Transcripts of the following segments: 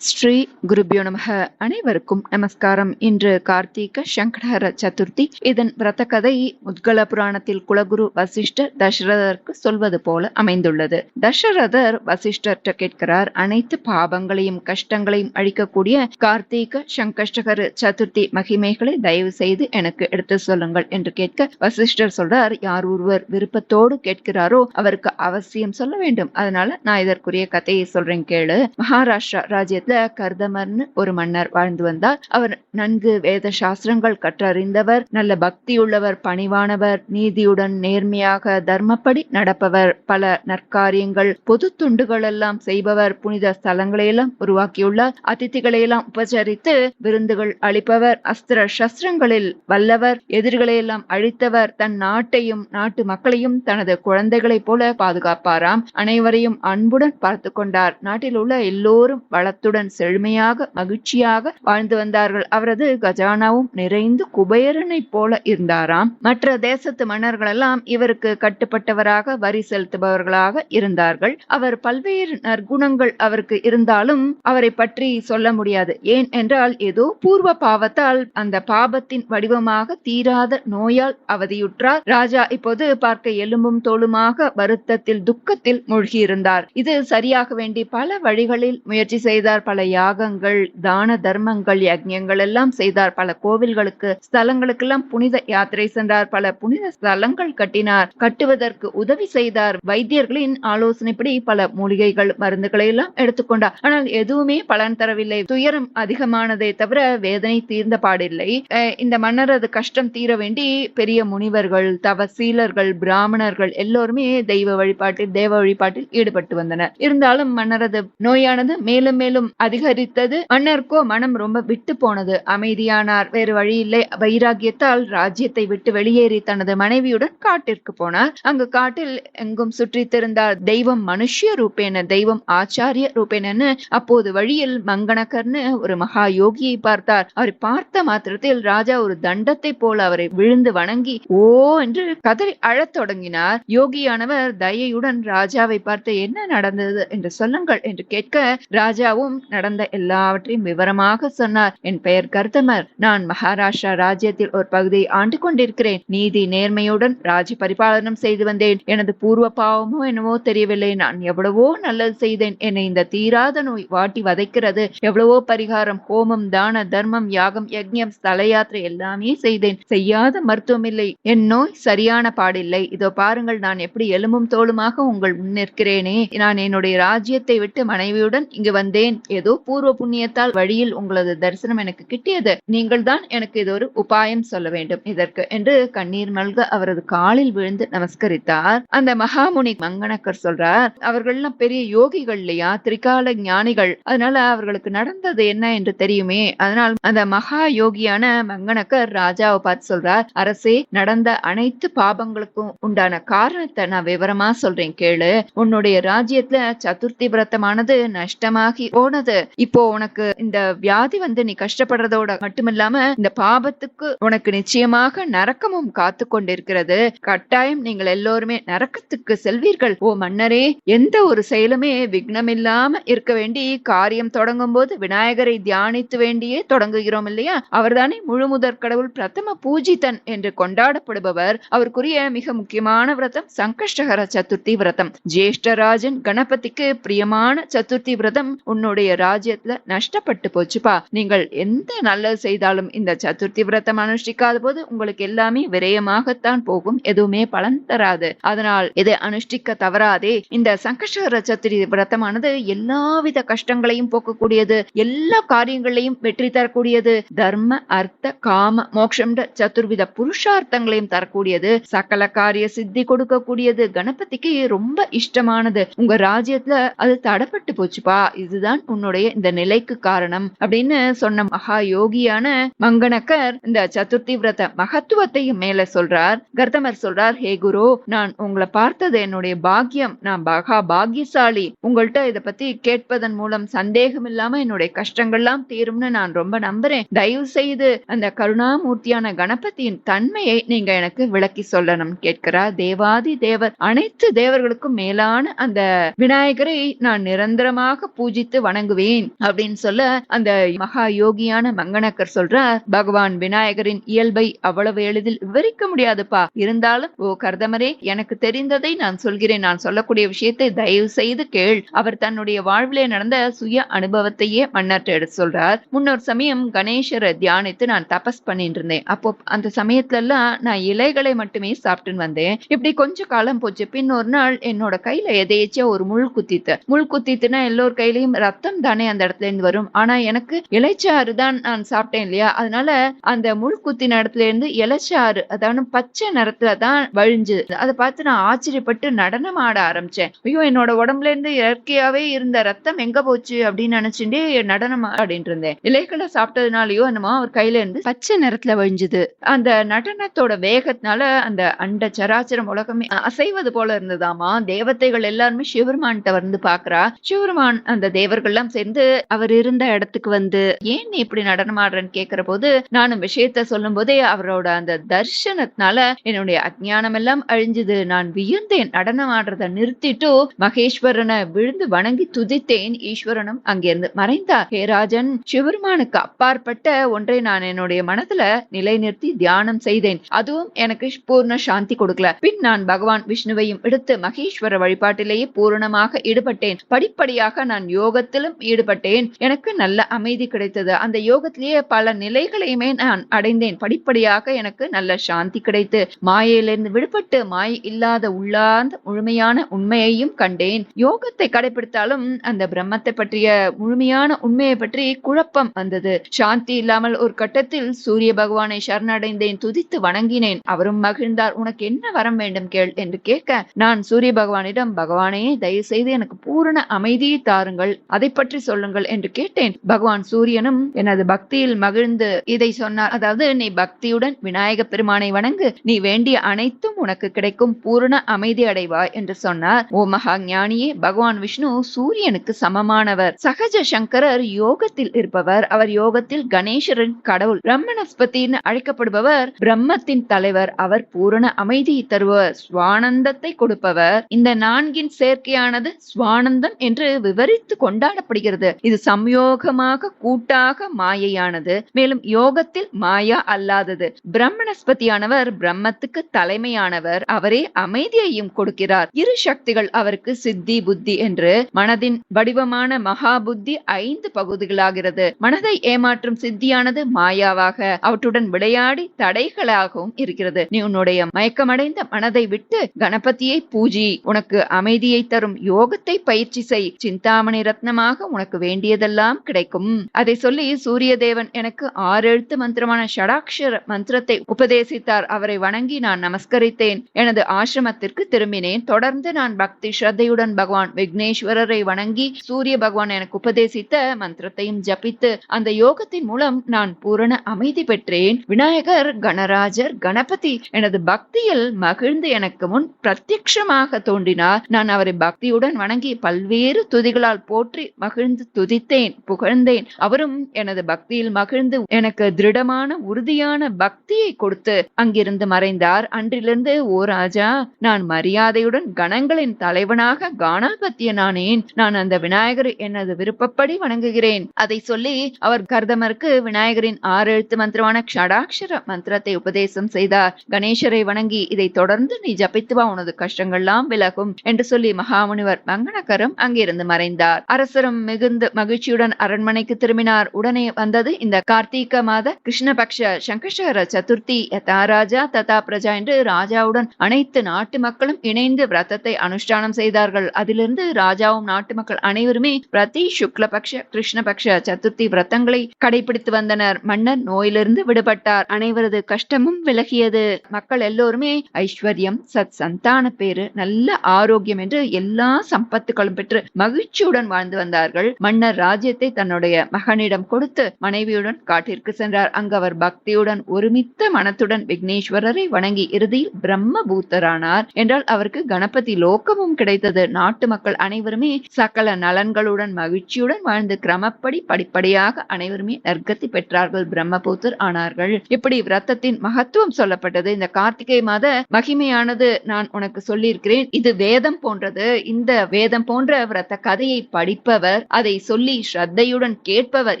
ஸ்ரீ குருபியோ நமக. அனைவருக்கும் நமஸ்காரம். இன்று கார்த்திக சங்கடஹர சதுர்த்தி. இதன் விரத கதை உத்கல புராணத்தில் குலகுரு வசிஷ்டர் தசரதருக்கு சொல்வது போல அமைந்துள்ளது. தசரதர் வசிஷ்டர்கிட்ட கேட்கிறார் அனைத்து பாவங்களையும் கஷ்டங்களையும் அழிக்கக்கூடிய கார்த்திக சங்கஷ்டகர சதுர்த்தி மகிமைகளை தயவு செய்து எனக்கு எடுத்து சொல்லுங்கள் என்று கேட்க வசிஷ்டர் சொல்றார் யார் ஒருவர் விருப்பத்தோடு கேட்கிறாரோ அவருக்கு அவசியம் சொல்ல வேண்டும். அதனால நான் இதற்குரிய கதையை சொல்றேன் கேளு. மகாராஷ்டிரா ராஜ்யத்துல கர்தமர்னு ஒரு மன்னர் வாழ்ந்து வந்தார். அவர் நன்கு வேத சாஸ்திரங்கள் கற்றறிந்தவர் நல்ல பக்தியுள்ளவர் பணிவானவர் நீதியுடன் நேர்மையாக தர்மப்படி நடப்பவர் பல நற்காரியங்கள் பொது துண்டுகள் எல்லாம் செய்பவர் புனித ஸ்தலங்களையெல்லாம் உருவாக்கியுள்ளார். அதிதிகளையெல்லாம் உபசரித்து விருந்துகள் அளிப்பவர் அஸ்திர சஸ்திரங்களில் வல்லவர் எதிரிகளையெல்லாம் அழித்தவர் தன் நாட்டையும் நாட்டு மக்களையும் தனது குழந்தைகளைப் போல பாதுகாப்பாராம். அனைவரையும் அன்புடன் பார்த்து கொண்டார். நாட்டில் உள்ள எல்லோரும் வளத்துடன் செழுமையாக மகிழ்ச்சியாக வாழ்ந்து வந்தார்கள். அவரது கஜானாவும் நிறைந்து குபேரனைப் போல இருந்தாராம். மற்ற தேசத்து மன்னர்கள் எல்லாம் இவருக்கு கட்டுப்பட்டவராக வரி செலுத்துபவர்களாக இருந்தார்கள். அவர் பல்வேறு நற்குணங்கள் அவருக்கு இருந்தாலும் அவரை பற்றி சொல்ல முடியாது. ஏன் என்றால் ஏதோ பூர்வ பாவத்தால் அந்த பாபத்தின் வடிவமாக தீராத நோயால் அவதியுற்றார். ராஜா இப்போது பார்க்க எலும்பும் தோளுமாக வருத்தத்தில் துக்கத்தில் மூழ்கியிருந்தார். இது சரியாக வேண்டி பல வழிகளில் முயற்சி செய்தார். பல யாகங்கள் தான தர்மங்கள் யஜ்யங்கள் எல்லாம் செய்தார். பல கோவில்களுக்கு ஸ்தலங்களுக்கெல்லாம் புனித யாத்திரை சென்றார். பல புனித ஸ்தலங்கள் கட்டினார். கட்டுவதற்கு உதவி செய்தார். வைத்தியர்களின் ஆலோசனைப்படி பல மூலிகைகள் மருந்துகளை எல்லாம் எடுத்துக்கொண்டார் ஆனால் எதுவுமே பலன் தரவில்லை. துயரம் அதிகமானதை தவிர வேதனை தீர்ந்த பாடில்லை. அஹ் இந்த மன்னரது கஷ்டம் தீர வேண்டி பெரிய முனிவர்கள் தவசீலர்கள் பிராமணர்கள் எல்லோருமே தெய்வ வழிபாட்டில் தேவ வழிபாட்டில் ஈடுபட்டு வந்தனர். இருந்தாலும் மன்னரது நோயானது மேலும் மேலும் அதிகரித்தது. மன்னருக்கோ மனம் ரொம்ப விட்டு போனது. அமைதியானார். வேறு வழியில்லை. வைராகியத்தால் ராஜ்யத்தை விட்டு வெளியேறி தனது மனைவியுடன் காட்டிற்கு போனார். அங்கு காட்டில் எங்கும் சுற்றித்திருந்தார். தெய்வம் மனுஷ்ய ரூபேன தெய்வம் ஆச்சாரிய ரூபேனன்னு அப்போது வழியில் மங்கணக்கர்னு ஒரு மகா யோகியை பார்த்தார். அவரை பார்த்த மாத்திரத்தில் ராஜா ஒரு தண்டத்தை போல அவரை விழுந்து வணங்கி ஓ என்று கதறி அழத் தொடங்கினார். யோகியானவர் தயையுடன் ராஜாவை பார்த்து என்ன நடந்தது? என்று சொல்லுங்கள் என்று கேட்க ராஜாவும் நடந்த எல்லாவற்றையும் விவரமாக சொன்னார். என் பெயர் கர்தமர் நான் மகாராஷ்டிரா ராஜ்யத்தில் ஒரு பகுதியை ஆண்டு கொண்டிருக்கிறேன். நீதி நேர்மையுடன் ராஜ்ய பரிபாலனம் செய்து வந்தேன். எனது பூர்வ பாவமோ என்னவோ தெரியவில்லை. நான் எவ்வளவோ நல்லது செய்தேன். என்னை இந்த தீராத நோய் வாட்டி வதைக்கிறது. எவ்வளவோ பரிகாரம் ஹோமம் தான தர்மம் யாகம் யஜ்யம் ஸ்தல யாத்திரை எல்லாமே செய்தேன். செய்யாத மருத்துவம் இல்லை. என் நோய் சரியான பாடில்லை. இதோ பாருங்கள் நான் எப்படி எலும்பும் தோளுமாக உங்கள் முன்னிற்கிறேனே நான் என்னுடைய ராஜ்யத்தை விட்டு மனைவியுடன் இங்கு வந்தேன். ஏதோ பூர்வ புண்ணியத்தால் வழியில் உங்களது தரிசனம் எனக்கு கிட்டியது. நீங்கள் தான் எனக்கு இது ஒரு உபாயம் சொல்ல வேண்டும். இதற்கு என்று கண்ணீர் மல்க அவரது காலில் விழுந்து நமஸ்கரித்தார். அந்த மகாமுனி மங்கணக்கர் சொல்றார் அவர்கள்லாம் பெரிய யோகிகள் இல்லையா? திரிகால ஞானிகள். அதனால அவர்களுக்கு நடந்தது என்ன என்று தெரியுமே. அதனால் அந்த மகா யோகியான மங்கணக்கர் ராஜாவை பார்த்து சொல்றார் அரசே நடந்த அனைத்து பாபங்களுக்கும் உண்டான காரணத்தை நான் விவரமா சொல்றேன். கேளு. உன்னுடைய ராஜ்யத்துல சதுர்த்தி விரதமானது நஷ்டமாகி போனது இப்போ உனக்கு இந்த வியாதி வந்து நீ கஷ்டப்படுறதோட மட்டுமில்லாம இந்த பாபத்துக்கு உனக்கு நிச்சயமாக நரக்கமும் காத்து கொண்டிருக்கிறது. கட்டாயம் நீங்கள் எல்லோருமே நரக்கத்துக்கு செல்வீர்கள். ஓ மன்னரே எந்த ஒரு செயலுமே விக்னம் இல்லாம இருக்க வேண்டி காரியம் தொடங்கும் போது விநாயகரை தியானித்து வேண்டியே தொடங்குகிறோம் இல்லையா? அவர்தானே முழு முதற் கடவுள் பிரதம பூஜிதன் என்று கொண்டாடப்படுபவர். அவருக்குரிய மிக முக்கியமான விரதம் சங்கஷ்டகர சதுர்த்தி விரதம். ஜேஷ்டராஜன் கணபதிக்கு பிரியமான சதுர்த்தி விரதம் உன்னுடைய உங்களுடைய ராஜ்யத்துல நஷ்டப்பட்டு போச்சுப்பா. நீங்கள் எந்த நல்லது செய்தாலும் இந்த சதுர்த்தி விரதம் அனுஷ்டிக்காத போது உங்களுக்கு எல்லாமே விரயமாகத்தான் போகும். எதுவுமே பலன் தராது. அதனால் இதை அனுஷ்டிக்க தவறாதே. இந்த சங்கஷர சதுர்த்தி விரதமானது எல்லாவித கஷ்டங்களையும் போக்கக்கூடியது. எல்லா காரியங்களையும் வெற்றி தரக்கூடியது. தர்ம அர்த்த காம மோட்சம் சதுர்வித புருஷார்த்தங்களையும் தரக்கூடியது. சகல காரிய சித்தி கொடுக்கக்கூடியது. கணபதிக்கு ரொம்ப இஷ்டமானது. உங்க ராஜ்யத்துல அது தடப்பட்டு போச்சுப்பா. இதுதான் உன்னுடைய இந்த நிலைக்கு காரணம் அப்படின்னு சொன்ன மகா யோகியான மங்கணக்கர் இந்த சதுர்த்தி விரத மகத்துவத்தையும் மேல சொல்றார். கர்த்தமர் சொல்றார் ஹே குரு நான் உங்களை பார்த்தது என்னுடைய பாக்கியம். நான் மகா பாக்கியசாலி. உங்கள்கிட்ட இதை பத்தி கேட்பதன் மூலம் சந்தேகம் இல்லாம என்னுடைய கஷ்டங்கள்லாம் தீரும்னு நான் ரொம்ப நம்புறேன். தயவு செய்து அந்த கருணாமூர்த்தியான கணபதியின் தன்மையை நீங்க எனக்கு விளக்கி சொல்லணும் கேட்கிறார் தேவாதி தேவர். அனைத்து தேவர்களுக்கும் மேலான அந்த விநாயகரை நான் நிரந்தரமாக பூஜித்து வணங்க வணங்குவேன் அப்படின்னு சொல்ல அந்த மகா யோகியான மங்கனக்கர் சொல்றார் பகவான் விநாயகரின் இயல்பை அவ்வளவு எளிதில் விவரிக்க முடியாதுப்பா. இருந்தாலும் ஓ கர்தமரே எனக்கு தெரிந்ததை நான் சொல்கிறேன். நான் சொல்லக்கூடிய விஷயத்தை தயவு செய்து கேள். அவர் தன்னுடைய வாழ்விலே நடந்த சுய அனுபவத்தையே மன்னர்கிட்ட எடுத்து சொல்றார். முன்னொரு சமயம் கணேசரை தியானித்து நான் தபஸ் பண்ணிட்டு இருந்தேன். அப்போ அந்த சமயத்துல எல்லாம் நான் இலைகளை மட்டுமே சாப்பிட்டுன்னு வந்தேன். இப்படி கொஞ்ச காலம் போச்சு. பின் ஒரு நாள் என்னோட கையில எதையச்சா ஒரு முள் குத்தித்து முள் குத்தித்துனா எல்லோர் கையிலயும் ரத்தம் தானே அந்த இடத்துல இருந்து வரும். ஆனா எனக்கு இலைச்சாறு தான் நான் சாப்பிட்டேன் இல்லையா? அதனால அந்த முள் குத்தின இடத்துல இருந்து இலைச்சாறு அதாவது பச்சை நிறத்துல தான் வழிஞ்சு அதை பார்த்து நான் ஆச்சரியப்பட்டு நடனம் ஆட ஆரம்பிச்சேன். ஐயோ என்னோட உடம்புல இருந்து இயற்கையாவே இருந்த ரத்தம் எங்க போச்சு அப்படின்னு நினைச்சுட்டு நடனம் ஆடிட்டு இருந்தேன். இலைகளை சாப்பிட்டதுனாலயோ என்னமோ அவர் கையில இருந்து பச்சை நிறத்துல வழிஞ்சுது. அந்த நடனத்தோட வேகத்தினால அந்த அண்ட சராச்சரம் உலகமே அசைவது போல இருந்ததாமா? தேவதைகள் எல்லாருமே சிவருமான்கிட்ட வந்து பாக்குறா சிவருமான் அந்த தேவர்கள்லாம் எல்லாம் சேர்ந்து அவர் இருந்த இடத்துக்கு வந்து ஏன் நீ இப்படி நடனம் ஆடுறன்னு கேக்குற போது நானும் விஷயத்த சொல்லும் போதே அவரோட அந்த தர்ஷனத்தினால என்னுடைய அஜ்ஞானம் எல்லாம் அழிஞ்சது. நான் வியந்தேன். நடனம் ஆடுறத நிறுத்திட்டு மகேஸ்வரனை விழுந்து வணங்கி துதித்தேன். ஈஸ்வரனும் அங்கிருந்து மறைந்தார். ஹே ராஜன் சிவருமானுக்கு அப்பாற்பட்ட ஒன்றை நான் என்னுடைய மனதுல நிலைநிறுத்தி தியானம் செய்தேன். அதுவும் எனக்கு பூர்ண சாந்தி கொடுக்கல. பின் நான் பகவான் விஷ்ணுவையும் எடுத்து மகேஸ்வர வழிபாட்டிலேயே பூரணமாக ஈடுபட்டேன். படிப்படியாக நான் யோகத்திலும் ஈடுபட்டேன். எனக்கு நல்ல அமைதி கிடைத்தது. அந்த யோகத்திலேயே பல நிலைகளையுமே நான் அடைந்தேன். படிப்படியாக எனக்கு நல்ல சாந்தி கிடைத்து மாயையிலிருந்து விடுபட்டு மாய இல்லாத உள்ளார்ந்த முழுமையான உண்மையையும் கண்டேன். யோகத்தை கடைபிடித்தாலும் அந்த பிரம்மத்தை பற்றிய முழுமையான உண்மையை பற்றி குழப்பம் வந்தது. சாந்தி இல்லாமல் ஒரு கட்டத்தில் சூரிய பகவானை சரணடைந்தேன் துதித்து வணங்கினேன். அவரும் மகிழ்ந்தார். உனக்கு என்ன வரம் வேண்டும் கேள் என்று கேட்க நான் சூரிய பகவானிடம் பகவானே தயவு செய்து எனக்கு பூரண அமைதியை தாருங்கள். அதை பற்றி சொல்லுங்கள் என்று கேட்டேன். பகவான் சூரியனும் எனது பக்தியில் மகிழ்ந்து இதை சொன்னார். அதாவது நீ பக்தியுடன் விநாயக பெருமானை வணங்கு. நீ வேண்டிய அனைத்தும் உனக்கு கிடைக்கும். பூரண அமைதி அடைவாய் என்று சொன்னார். ஓ மகா ஞானியே பகவான் விஷ்ணு சூரியனுக்கு சமமானவர். சகஜ சங்கரர் யோகத்தில் இருப்பவர். அவர் யோகத்தில் கணேசரின் கடவுள் பிரம்மணஸ்பதினு அழைக்கப்படுபவர். பிரம்மத்தின் தலைவர். அவர் பூரண அமைதியை தருபவர் சுவானந்தத்தை கொடுப்பவர். இந்த நான்கின் சேர்க்கையானது சுவானந்தம் என்று விவரித்து கொண்டாடப்படுகிறது. இது சம்யோகமாக கூட்டாக மாயையானது. மேலும் யோகத்தில் மாயா அல்லாதது. பிரம்மணஸ்பதியானவர் பிரம்மத்துக்கு தலைமையானவர். அவரே அமைதியையும் கொடுக்கிறார். இரு சக்திகள் அவருக்கு சித்தி புத்தி என்று மனதின் வடிவமான மகா புத்தி ஐந்து பகுதிகளாகிறது. மனதை ஏமாற்றும் சித்தியானது மாயாவாக. அவற்றுடன் விளையாடி தடைகளாகவும் இருக்கிறது. நீ உன்னுடைய மயக்கமடைந்த மனதை விட்டு கணபதியை பூஜி. உனக்கு அமைதியை தரும் யோகத்தை பயிற்சி செய். சிந்தாமணி ரத்னமாக மூலமாக உனக்கு வேண்டியதெல்லாம் கிடைக்கும். அதை சொல்லி சூரிய தேவன் எனக்கு ஆறு எழுத்து மந்திரமான ஷடாக்ஷர மந்திரத்தை உபதேசித்தார். அவரை வணங்கி நான் நமஸ்கரித்தேன். எனது ஆசிரமத்திற்கு திரும்பினேன். தொடர்ந்து நான் பக்தி ஸ்ரத்தையுடன் பகவான் விக்னேஸ்வரரை வணங்கி சூரிய பகவான் எனக்கு உபதேசித்த மந்திரத்தையும் ஜபித்து அந்த யோகத்தின் மூலம் நான் பூரண அமைதி பெற்றேன். விநாயகர் கணராஜர் கணபதி எனது பக்தியில் மகிழ்ந்து எனக்கு முன் பிரத்யக்ஷமாக தோன்றினார். நான் அவரை பக்தியுடன் வணங்கி பல்வேறு துதிகளால் போற்றி மகிழ்ந்து துதித்தேன் புகழ்ந்தேன். அவரும் எனது பக்தியில் மகிழ்ந்து எனக்கு திருடமான உறுதியான பக்தியை கொடுத்து அங்கிருந்து மறைந்தார். அன்றிலிருந்து ஓ ராஜா நான் மரியாதையுடன் கணங்களின் தலைவனாக கானாபத்தியனானேன். நான் அந்த விநாயகர் எனது விருப்பப்படி வணங்குகிறேன். அதை சொல்லி அவர் கர்தமருக்கு விநாயகரின் ஆறு எழுத்து மந்திரமான ஷடாட்சர மந்திரத்தை உபதேசம் செய்தார். கணேசரை வணங்கி இதை தொடர்ந்து நீ ஜபித்து வா உனது கஷ்டங்கள்லாம் விலகும் என்று சொல்லி மகாமுனிவர் மங்கனகரம் அங்கிருந்து மறைந்தார். அரசரும் மிகுந்த மகிழ்ச்சியுடன் அரண்மனைக்கு திரும்பினார். உடனே வந்தது இந்த கார்த்திக மாத கிருஷ்ணபக்ஷ சங்கஷர சதுர்த்தி. யதா ராஜா ததா பிரஜா என்று ராஜாவுடன் அனைத்து நாட்டு மக்களும் இணைந்து விரதத்தை அனுஷ்டானம் செய்தார்கள். அதிலிருந்து ராஜாவும் நாட்டு மக்கள் அனைவருமே பிரதி சுக்லபக்ஷ கிருஷ்ணபக்ஷ சதுர்த்தி விரதங்களை கடைபிடித்து வந்தனர். மன்னர் நோயிலிருந்து விடுபட்டார். அனைவரது கஷ்டமும் விலகியது. மக்கள் எல்லோருமே ஐஸ்வர்யம் சத் சந்தான பேரு நல்ல ஆரோக்கியம் என்று எல்லா சம்பத்துகளும் பெற்று மகிழ்ச்சியுடன் வாழ்ந்து வந்தார் வந்தார்கள் மன்னர் ராஜ்யத்தை தன்னுடைய மகனிடம் கொடுத்து மனைவியுடன் காட்டிற்கு சென்றார். அங்கு அவர் பக்தியுடன் ஒருமித்த மனத்துடன் விக்னேஸ்வரரை வணங்கி இறுதியில் பிரம்ம பூத்தரானார் என்றால் அவருக்கு கணபதி லோகமும் கிடைத்தது. நாட்டு மக்கள் அனைவருமே சகல நலன்களுடன் மகிழ்ச்சியுடன் வாழ்ந்து கிரமப்படி படிப்படியாக அனைவருமே நற்கத்தி பெற்றார்கள். பிரம்மபூத்தர் ஆனார்கள். இப்படி விரத்தத்தின் மகத்துவம் சொல்லப்பட்டது. இந்த கார்த்திகை மாத மகிமையானது நான் உனக்கு சொல்லியிருக்கிறேன். இது வேதம் போன்றது. இந்த வேதம் போன்ற விரத்த கதையை படிப்பவர் அவர் அதை சொல்லி ஸ்ரத்தையுடன் கேட்பவர்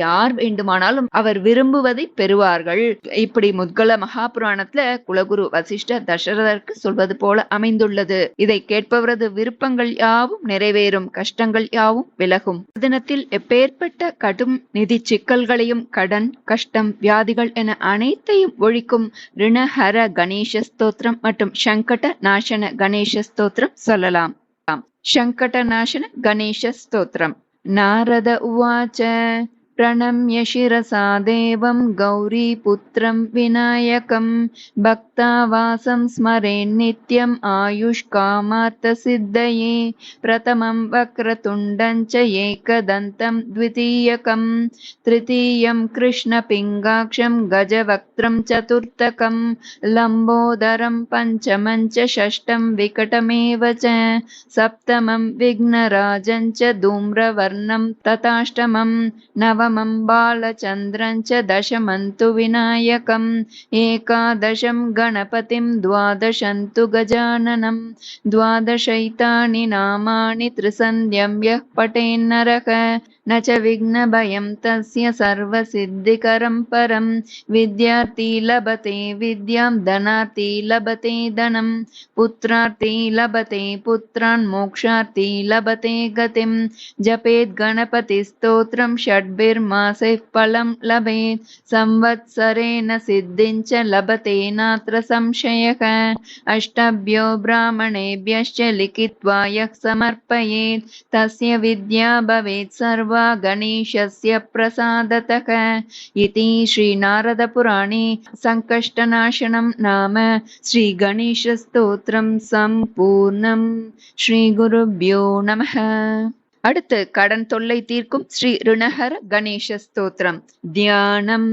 யார் வேண்டுமானாலும் அவர் விரும்புவதை பெறுவார்கள். இப்படி முத்கல மகாபுராணத்துல குலகுரு வசிஷ்டர் தசரதற்கு சொல்வது போல அமைந்துள்ளது. இதை கேட்பவரது விருப்பங்கள் யாவும் நிறைவேறும் கஷ்டங்கள் யாவும் விலகும். தினத்தில் எப்பேற்பட்ட கடும் நிதி சிக்கல்களையும் கடன் கஷ்டம் வியாதிகள் என அனைத்தையும் ஒழிக்கும் ரிணஹர கணேச ஸ்தோத்திரம் மற்றும் சங்கட நாசன கணேச ஸ்தோத்திரம் சொல்லலாம். சங்கட நாசன கணேச ஸ்தோத்திரம். नारद उवाच प्रणम्य शिरसा देवं गौरीपुत्रं विनायकं भक् भक्तावासं स्मरेन्नित्यम् आयुष्कामार्थसिद्धये प्रथमं वक्रतुण्डं च एकदन्तं द्वितीयकं तृतीयं कृष्णपिङ्गाक्षं गजवक्त्रं चतुर्थकं लम्बोदरं पञ्चमं च षष्ठं विकटमेव च सप्तमं विघ्नराजं च धूम्रवर्णं तथाष्टमं नव रामं बालचन्द्रं च दशमन्तु विनायकम् एकादशं गणपतिं द्वादशन्तु गजाननं द्वादशैतानि नामानि त्रिसन्ध्यं यः पठेन्नरः न च विघ्नभयं तस्य सर्वसिद्धिकरं परं। विद्यार्थी लभते विद्यां धनार्थी लभते धनं। पुत्रार्थी लभते पुत्रान् मोक्षार्थी लभते गतिं। जपेत् गणपतिस्तोत्रं षड्भिर्मासैः फलं लभेत्। संवत्सरेण सिद्धिं च लभते नात्र संशयः। अष्टभ्यो ब्राह्मणेभ्यश्च लिखित्वा यः समर्पयेत् तस्य विद्या भवेत् सर्वा वा गणेशस्य प्रसादतः इति श्रीनारदपुराणे सङ्कष्टनाशनं नाम ஸ்ரீகணேசஸ்தோத்திரம் சம்பூர்ணம் ஸ்ரீ குருப்யோ நமः அடுத்து கடன் தொல்லை தீர்க்கும் ஸ்ரீ ருணஹர கணேச ஸ்தோத்திரம் தியானம்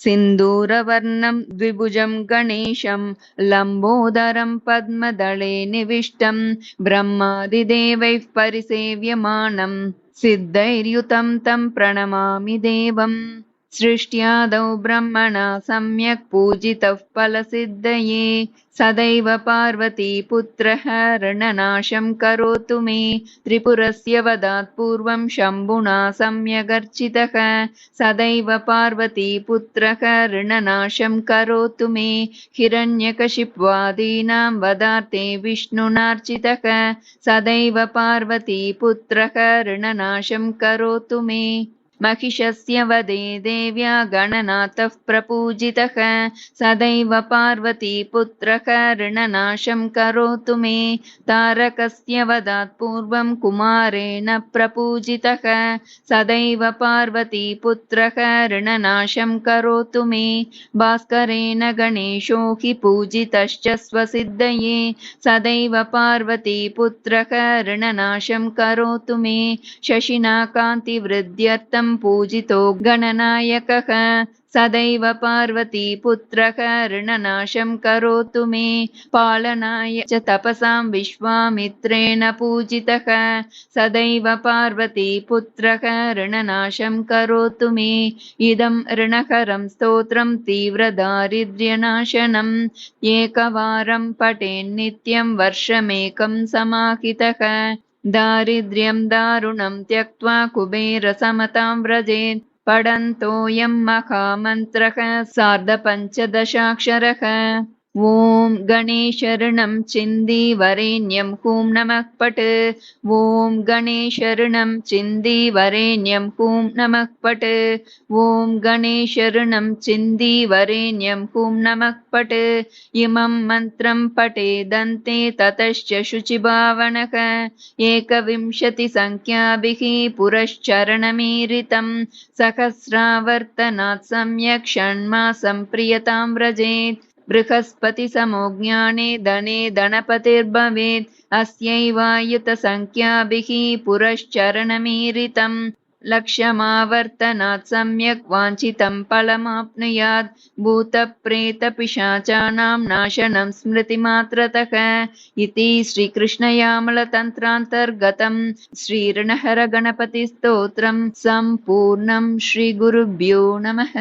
सिन्दूरवर्णं द्विभुजं गणेशं लम्बोदरं पद्मदले निविष्टं ब्रह्मादिदेवैः परिसेव्यमानं सिद्धैर्युतं तं प्रणमामि देवम् सृष्ट्यादौ ब्रह्मणा सम्यक् पूजितः फलसिद्धये। सदैव पार्वतीपुत्रः ऋणनाशं करोतु मे। त्रिपुरस्य वदात् पूर्वं शम्भुना सम्यगर्चितः। सदैव पार्वतीपुत्रः ऋणनाशं करोतु मे। हिरण्यकशिप्वादीनां वदार्थे विष्णुनार्चितः। सदैव पार्वतीपुत्रः ऋणनाशं करोतु मे महिषस्य वदे देव्या गणनाथः प्रपूजितः। सदैव पार्वतीपुत्रः ऋणनाशं करोतु मे। तारकस्य वदात् पूर्वं कुमारेण प्रपूजितः। सदैव पार्वतीपुत्रः ऋणनाशं करोतु मे। भास्करेण गणेशो हि पूजितश्च स्वसिद्धये। सदैव पार्वतीपुत्रः ऋणनाशं करोतु मे। शशिना कान्तिवृद्ध्यर्थं पूजितो गणनायकः। सदैव पार्वतीपुत्रः ऋणनाशं करोतु मे। पालनाय च तपसां विश्वामित्रेण पूजितः। सदैव पार्वतीपुत्रः ऋणनाशं करोतु मे। इदं ऋणकरं स्तोत्रं तीव्रदारिद्र्यनाशनम् एकवारं पठेन्नित्यं वर्षमेकं समाहितः दारिद्र्यं दारुणं त्यक्त्वा कुबेरसमतां व्रजेत् पठन्तोऽयं महामन्त्रः सार्धपञ्चदशाक्षरः ॐ गणेशरणं चिन्दीवरेण्यं हूं नमः पट्। ॐ गणेशरणं चिन्दीवरेण्यं हूं नमः पट्। ॐ गणेशरणं चिन्दीवरेण्यं हूं नमः पट्। इमं मन्त्रं पठेदन्ते ततश्च शुचिभावनः। एकविंशतिसङ्ख्याभिः पुरश्चरणमीरितं। सहस्रावर्तनात् सम्यक् षण्मासं प्रियतां व्रजेत् बृहस्पतिसमो ज्ञाने धने धनपतिर्भवेत् अस्यैवायुतसङ्ख्याभिः पुरश्चरणमीरितम्। लक्ष्यमावर्तनात् सम्यक् वाञ्छितं फलमाप्नुयात् भूतप्रेतपिशाचानां नाशनं स्मृतिमात्रतः इति श्रीकृष्णयामलतन्त्रान्तर्गतं श्रीऋणहरगणपतिस्तोत्रं सम्पूर्णं श्रीगुरुभ्यो नमः